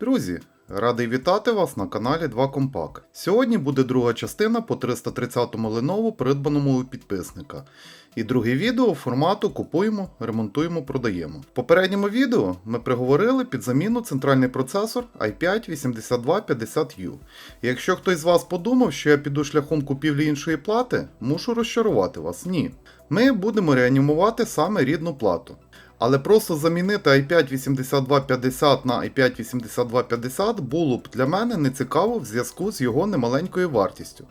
Друзі, радий вітати вас на каналі 2 Компак. Сьогодні буде друга частина по 330-му Lenovo, придбаному у підписника. І друге відео формату купуємо, ремонтуємо, продаємо. В попередньому відео ми приговорили під заміну центральний процесор i5 8250U. І якщо хтось з вас подумав, що я піду шляхом купівлі іншої плати, мушу розчарувати вас. Ні. Ми будемо реанімувати саме рідну плату. Але просто замінити i5 8250 на i5 8250 було б для мене нецікаво в зв'язку з його немаленькою вартістю.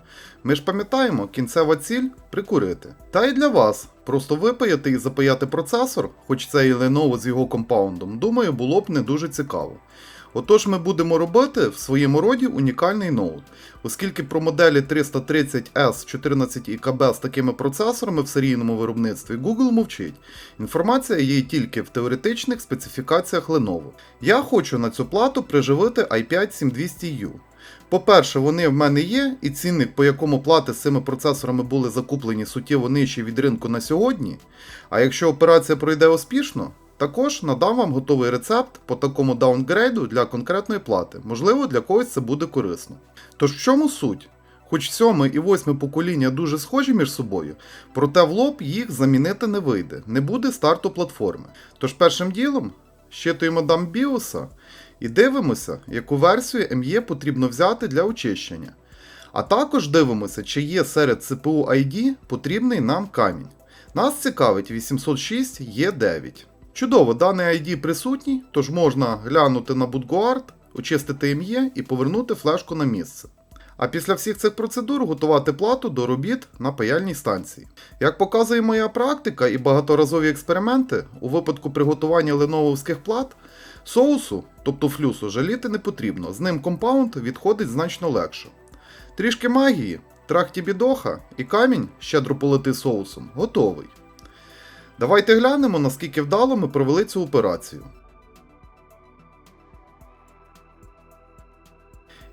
Ми ж пам'ятаємо, кінцева ціль прикурити. Та й для вас просто випаяти і запаяти процесор, хоч це і Lenovo з його компаундом, думаю, було б не дуже цікаво. Отож, ми будемо робити в своєму роді унікальний ноут, оскільки про моделі 330S 14 ІКБ з такими процесорами в серійному виробництві Google мовчить. Інформація є тільки в теоретичних специфікаціях Lenovo. Я хочу на цю плату приживити i5 7200U. По-перше, вони в мене є, і цінник, по якому плати з цими процесорами були закуплені суттєво нижчі від ринку на сьогодні. А якщо операція пройде успішно, також надам вам готовий рецепт по такому даунгрейду для конкретної плати. Можливо, для когось це буде корисно. Тож в чому суть? Хоч сьоме і восьме покоління дуже схожі між собою, проте в лоб їх замінити не вийде, не буде старту платформи. Тож першим ділом щитуємо дам біоса і дивимося, яку версію ME потрібно взяти для очищення. А також дивимося, чи є серед CPU ID потрібний нам камінь. Нас цікавить 806 E9. Чудово, даний ID присутній, тож можна глянути на BootGuard, очистити ім'є і повернути флешку на місце. А після всіх цих процедур готувати плату до робіт на паяльній станції. Як показує моя практика і багаторазові експерименти, у випадку приготування леновських плат, соусу, тобто флюсу, жаліти не потрібно, з ним компаунд відходить значно легше. Трішки магії, трахті бідоха і камінь, щедро полити соусом, готовий. Давайте глянемо, наскільки вдало ми провели цю операцію.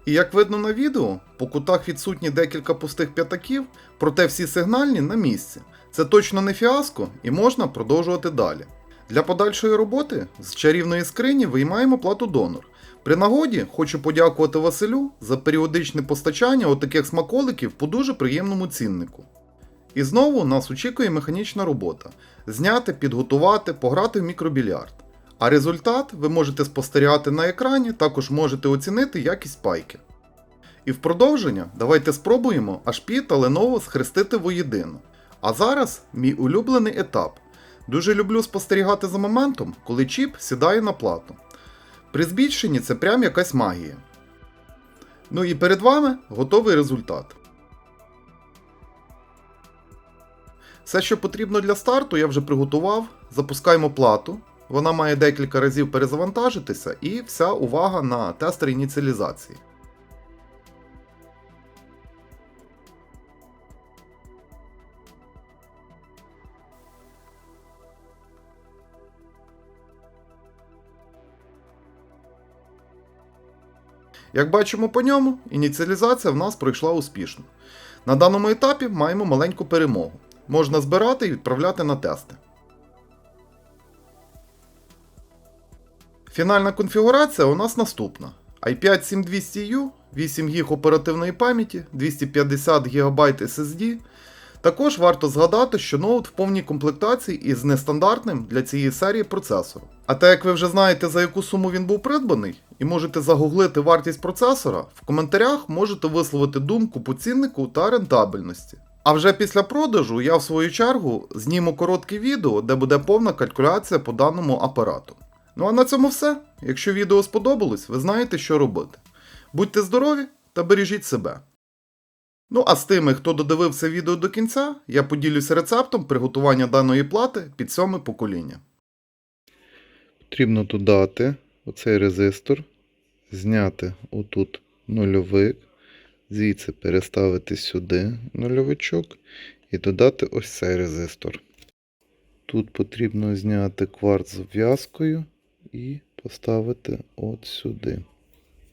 І як видно на відео, по кутах відсутні декілька пустих п'ятаків, проте всі сигнальні на місці. Це точно не фіаско і можна продовжувати далі. Для подальшої роботи з чарівної скрині виймаємо плату донор. При нагоді хочу подякувати Василю за періодичне постачання отаких смаколиків по дуже приємному ціннику. І знову нас очікує механічна робота: зняти, підготувати, пограти в мікробільярд. А результат ви можете спостерігати на екрані, також можете оцінити якість пайки. І в продовження давайте спробуємо HP та Lenovo схрестити воєдино. А зараз мій улюблений етап. Дуже люблю спостерігати за моментом, коли чіп сідає на плату. При збільшенні це прям якась магія. Ну і перед вами готовий результат. Все, що потрібно для старту, я вже приготував. Запускаємо плату. Вона має декілька разів перезавантажитися, і вся увага на тестер ініціалізації. Як бачимо по ньому, ініціалізація в нас пройшла успішно. На даному етапі маємо маленьку перемогу. Можна збирати і відправляти на тести. Фінальна конфігурація у нас наступна: i5 7200U, 8 ГБ оперативної пам'яті, 250 ГБ SSD. Також варто згадати, що ноут в повній комплектації із нестандартним для цієї серії процесором. А те, як ви вже знаєте, за яку суму він був придбаний, і можете загуглити вартість процесора, в коментарях можете висловити думку по ціннику та рентабельності. А вже після продажу я в свою чергу зніму коротке відео, де буде повна калькуляція по даному апарату. Ну а на цьому все. Якщо відео сподобалось, ви знаєте, що робити. Будьте здорові та бережіть себе. Ну а з тими, хто додивився відео до кінця, я поділюся рецептом приготування даної плати під сьоме покоління. Потрібно додати оцей резистор, зняти отут нульовик, звідси переставити сюди нульовичок і додати ось цей резистор. Тут потрібно зняти кварц з в'язкою і поставити от сюди.